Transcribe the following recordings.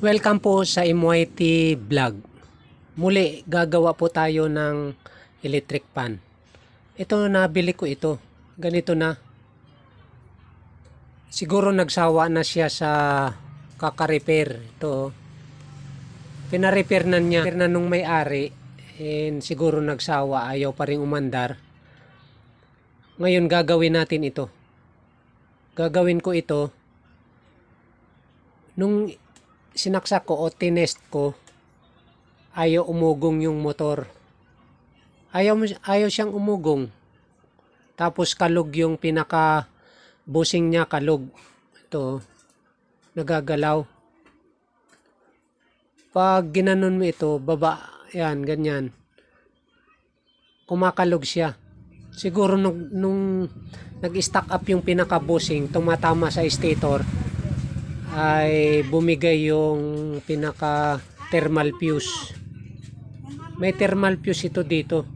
Welcome po sa MYT Vlog. Muli, gagawa po tayo ng electric pan. Ito, nabili ko ito. Ganito na. Siguro nagsawa na siya sa kaka-repair. Ito, oh. Pina-repair na niya. Repair na nung may-ari. And siguro nagsawa, ayaw pa rin umandar. Ngayon, gagawin natin ito. Gagawin ko ito nung sinaksak ko o tinest ko, ayaw umugong yung motor. Ayaw, ayaw siyang umugong. Tapos kalog yung pinaka busing niya kalog. Ito, nagagalaw. Pag ginanon mo ito, baba, yan, ganyan. Kumakalog siya. Siguro nung, nung nag-stack up yung pinaka busing, tumatama sa stator, ay bumigay yung pinaka thermal fuse. May thermal fuse ito dito.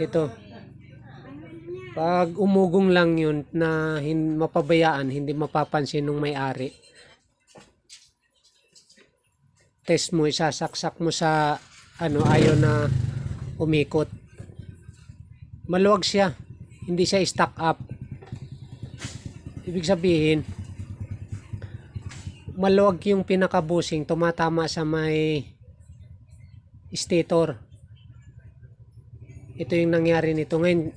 Ito. Pag umugong lang yun na hin mapabayaan, hindi mapapansin ng may-ari. Test mo, isasaksak mo sa ano, ayaw na umikot. Maluwag siya. Hindi siya stack up. Ibig sabihin, maluwag yung pinakabusing tumatama sa may stator. Ito yung nangyari nito. Ngayon,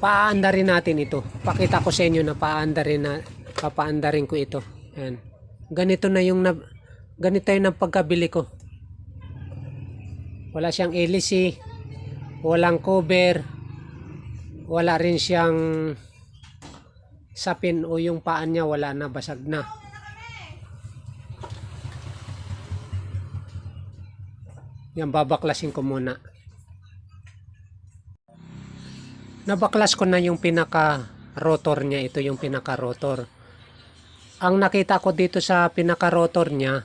paandarin natin ito. Pakita ko sa inyo na paandarin na papaandarin ko ito. Yan. Ganito na yung na, ganito yung pagkabili ko. Wala siyang LC, walang cover, wala rin siyang sapin o yung paan niya wala na basag na. Yan babaklasin ko muna. Nabaklas ko na yung pinaka rotor niya. Ito yung pinaka rotor ang nakita ko dito sa pinaka rotor niya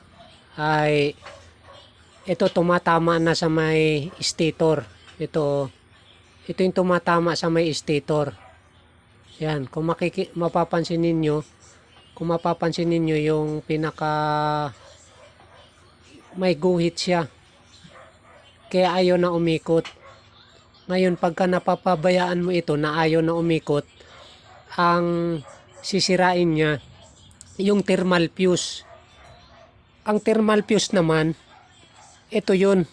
ay ito tumatama na sa may stator. Ito ito yung tumatama sa may stator yan, kung makiki mapapansin ninyo, kung mapapansin ninyo yung pinaka may guhit siya. Kaya ayaw na umikot. Ngayon, pagka napapabayaan mo ito na ayaw na umikot, ang sisirain niya yung thermal fuse. Ang thermal fuse naman, ito yun.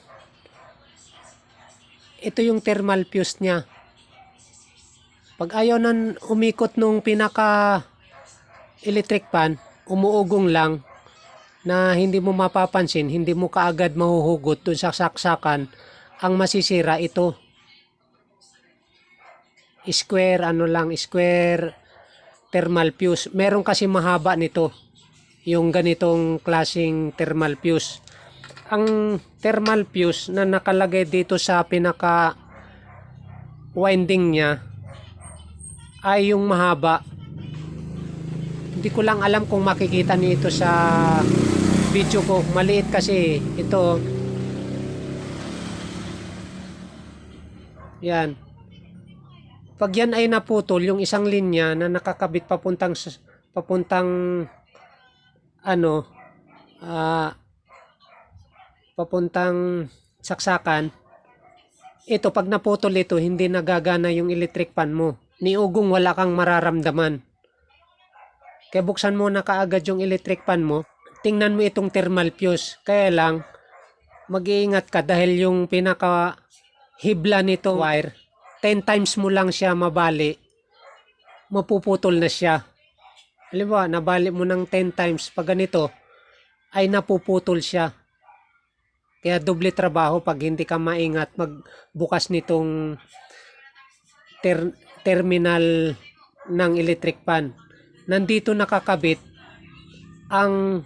Ito yung thermal fuse niya. Pag ayaw nang umikot nung pinaka electric pan, umuugong lang na hindi mo mapapansin, hindi mo kaagad mahuhugot dun sa saksakan, ang masisira ito. Square, ano lang, square thermal fuse. Meron kasi mahaba nito, yung ganitong klasing thermal fuse. Ang thermal fuse na nakalagay dito sa pinaka winding niya, ay yung mahaba. Hindi ko lang alam kung makikita niyo ito sa video ko. Maliit kasi ito. Yan. Pag yan ay naputol, yung isang linya na nakakabit papuntang papuntang ano ah papuntang saksakan ito pag naputol ito hindi nagagana yung electric pan mo ni ugong wala kang mararamdaman. Kaya buksan mo na kaagad yung electric pan mo, tingnan mo itong thermal fuse. Kaya lang, mag-iingat ka dahil yung pinaka hibla nito wire, 10 times mo lang siya mabali, mapuputol na siya. Halimbawa, nabali mo ng 10 times pag ganito, ay napuputol siya. Kaya doble trabaho pag hindi ka maingat magbukas nitong ter- terminal ng electric pan. Nandito nakakabit ang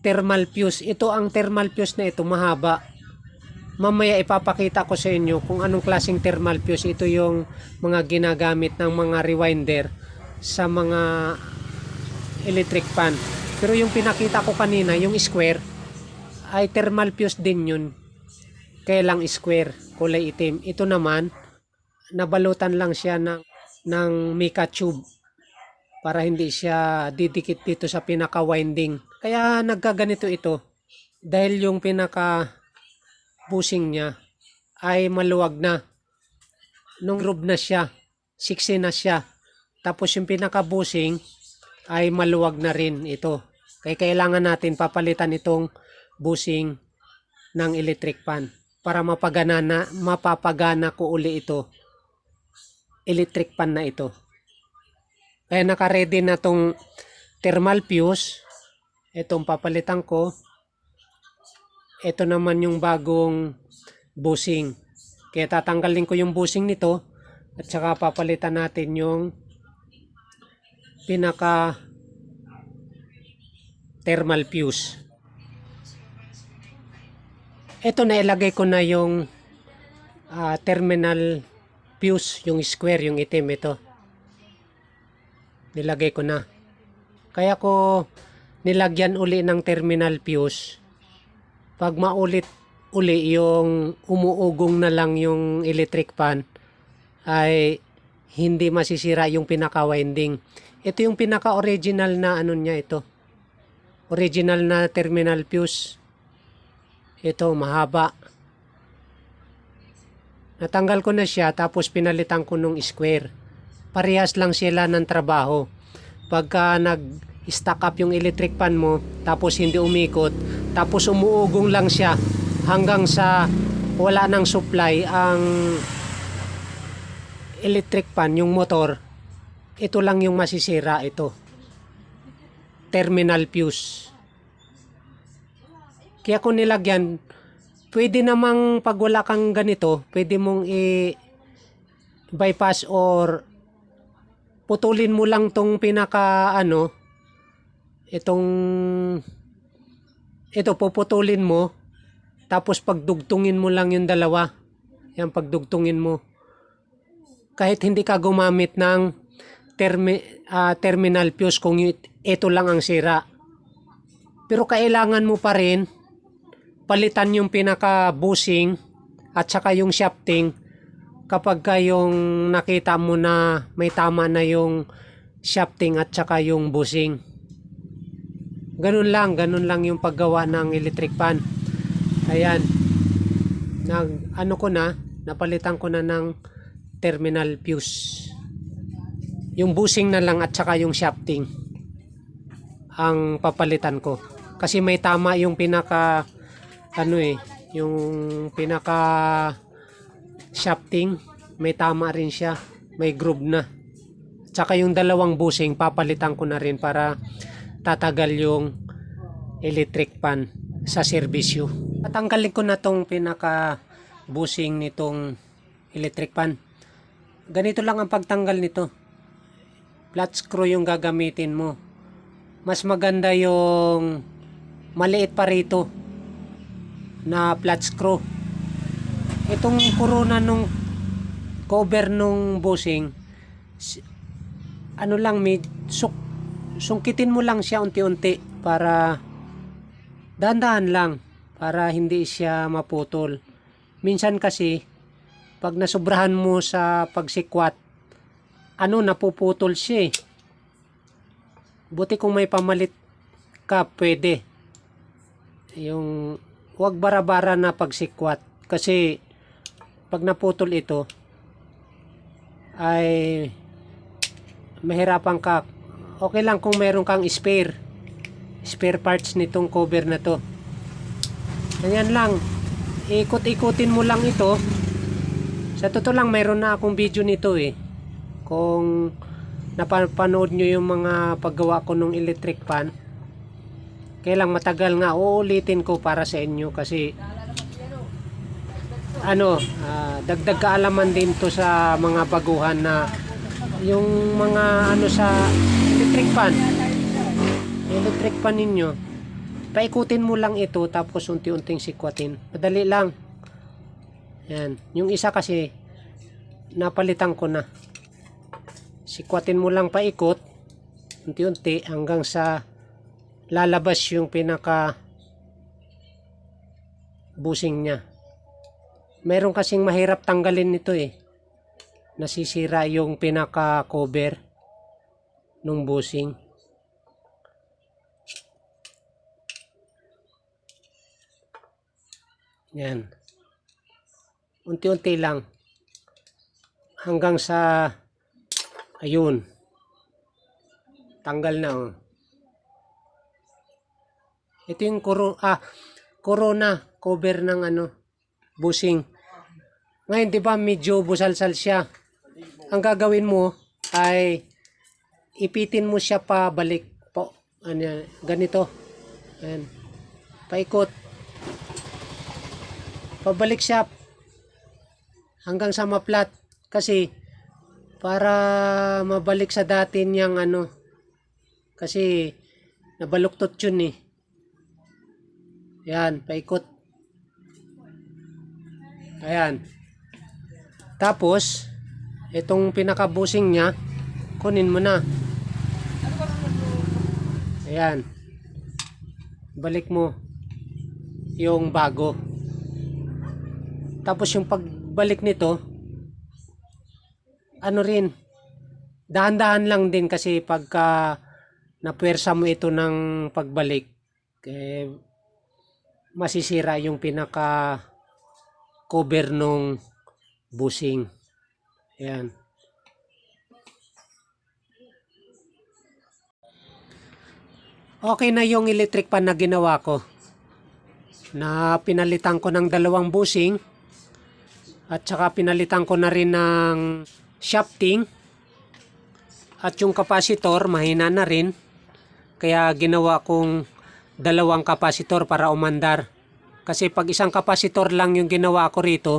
thermal fuse. Ito ang thermal fuse na ito mahaba. Mamaya ipapakita ko sa inyo kung anong klaseng thermal fuse. Ito yung mga ginagamit ng mga rewinder sa mga electric pan. Pero yung pinakita ko kanina, yung square, ay thermal fuse din yun. Kaya lang square, kulay itim. Ito naman, nabalutan lang siya ng, ng mica tube para hindi siya didikit dito sa pinaka winding. Kaya nagkaganito ito dahil yung pinaka busing niya ay maluwag na. Nung groove na siya, 60 na siya. Tapos yung pinaka busing ay maluwag na rin ito. Kaya kailangan natin papalitan itong busing ng electric fan para mapagana na, mapapagana ko uli ito. Electric fan na ito. Kaya naka-ready na tong thermal fuse. Itong papalitan ko. Ito naman yung bagong busing. Kaya tatanggalin ko yung busing nito at saka papalitan natin yung pinaka thermal fuse. Ito na ilagay ko na yung ah, terminal fuse, yung square, yung itim ito. Nilagay ko na. Kaya ko nilagyan uli ng terminal fuse. Pag maulit uli yung umuugong na lang yung electric fan ay hindi masisira yung pinaka-winding. Ito yung pinaka-original na ano niya ito. Original na terminal fuse. Ito, mahaba. Natanggal ko na siya tapos pinalitan ko nung square. Parehas lang sila ng trabaho. Pagka nag-stack up yung electric fan mo, tapos hindi umikot, tapos umuugong lang siya hanggang sa wala nang supply ang electric fan, yung motor, ito lang yung masisira ito. Terminal fuse. Kaya kung nilagyan, pwede namang pag wala kang ganito, pwede mong i bypass or putulin mo lang tong pinaka ano, itong ito puputulin mo tapos pagdugtungin mo lang yung dalawa. Yan pagdugtungin mo. Kahit hindi ka gumamit ng termi, ah, terminal fuse kung ito lang ang sira. Pero kailangan mo pa rin palitan yung pinaka busing at saka yung shafting kapag ka yung nakita mo na may tama na yung shafting at saka yung busing. Ganun lang, ganun lang yung paggawa ng electric fan. Ayan. Nag ano ko na, napalitan ko na ng terminal fuse. Yung busing na lang at saka yung shafting ang papalitan ko. Kasi may tama yung pinaka ano eh, yung pinaka shafting, may tama rin siya. May groove na. Tsaka yung dalawang busing papalitan ko na rin para tatagal yung electric pan sa serbisyo. Tatanggalin ko na tong pinaka busing nitong electric pan. Ganito lang ang pagtanggal nito. Flat screw yung gagamitin mo. Mas maganda yung maliit pa rito na flat screw. Itong corona nung cover nung busing si- ano lang may suk sungkitin mo lang siya unti-unti para dahan-dahan lang para hindi siya maputol. Minsan kasi pag nasubrahan mo sa pagsikwat ano napuputol siya eh. Buti kung may pamalit ka pwede. Yung wag bara-bara na pagsikwat kasi pag naputol ito ay mahirapan ka. Okay lang kung meron kang spare. Spare parts nitong cover na to. Ganyan lang. Ikot-ikutin mo lang ito. Sa totoo lang, meron na akong video nito eh. Kung napapanood nyo yung mga paggawa ko ng electric fan. Kailang matagal nga, uulitin ko para sa inyo kasi ano, ah, dagdag kaalaman din to sa mga baguhan na yung mga ano sa electric fan. Electric fan ninyo. Paikutin mo lang ito tapos unti-unting sikwatin. Madali lang. Yan. Yung isa kasi napalitan ko na. Sikwatin mo lang paikot unti-unti hanggang sa lalabas yung pinaka busing niya. Meron kasing mahirap tanggalin nito eh. Nasisira yung pinaka cover. nung busing. Yan. Unti-unti lang. Hanggang sa ayun. Tanggal na oh. Ito yung koro ah corona cover ng ano busing. Ngayon 'di ba medyo busalsal siya. Ang gagawin mo ay ipitin mo siya pa balik po. Ano ganito. Ayan. Paikot. Pabalik siya hanggang sa maplat kasi para mabalik sa dati niyang ano kasi nabaluktot yun eh. Ayan, paikot. Ayan. Tapos, itong pinakabusing niya, kunin mo na. Ayan. Balik mo yung bago. Tapos yung pagbalik nito, ano rin, dahan-dahan lang din kasi pagka napuwersa mo ito ng pagbalik, eh, masisira yung pinaka cover nung busing. Ayan. Okay na yung electric pan na ginawa ko. Na pinalitan ko ng dalawang busing. At saka pinalitan ko na rin ng shafting. At yung kapasitor, mahina na rin. Kaya ginawa kong dalawang kapasitor para umandar. Kasi pag isang kapasitor lang yung ginawa ko rito,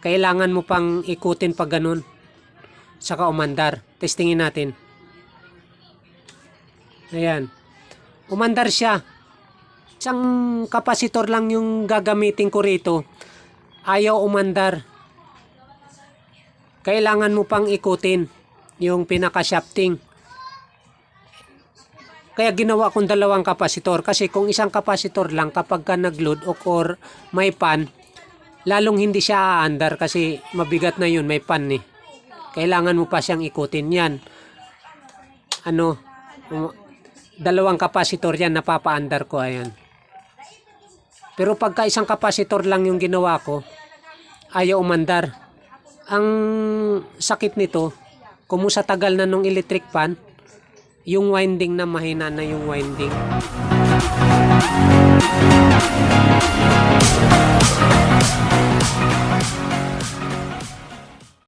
kailangan mo pang ikutin pag ganun. Saka umandar. Testingin natin. Ayan. Umandar siya. Isang kapasitor lang yung gagamitin ko rito. Ayaw umandar. Kailangan mo pang ikutin yung pinaka-shafting. Kaya ginawa kong dalawang kapasitor kasi kung isang kapasitor lang kapag ka nag-load o or may pan, lalong hindi siya aandar kasi mabigat na yun, may pan eh. Kailangan mo pa siyang ikutin yan. Ano, um, dalawang kapasitor yan napapaandar ko ayan. Pero pagka isang kapasitor lang yung ginawa ko, ayaw umandar. Ang sakit nito, kung sa tagal na nung electric pan, yung winding na mahina na yung winding.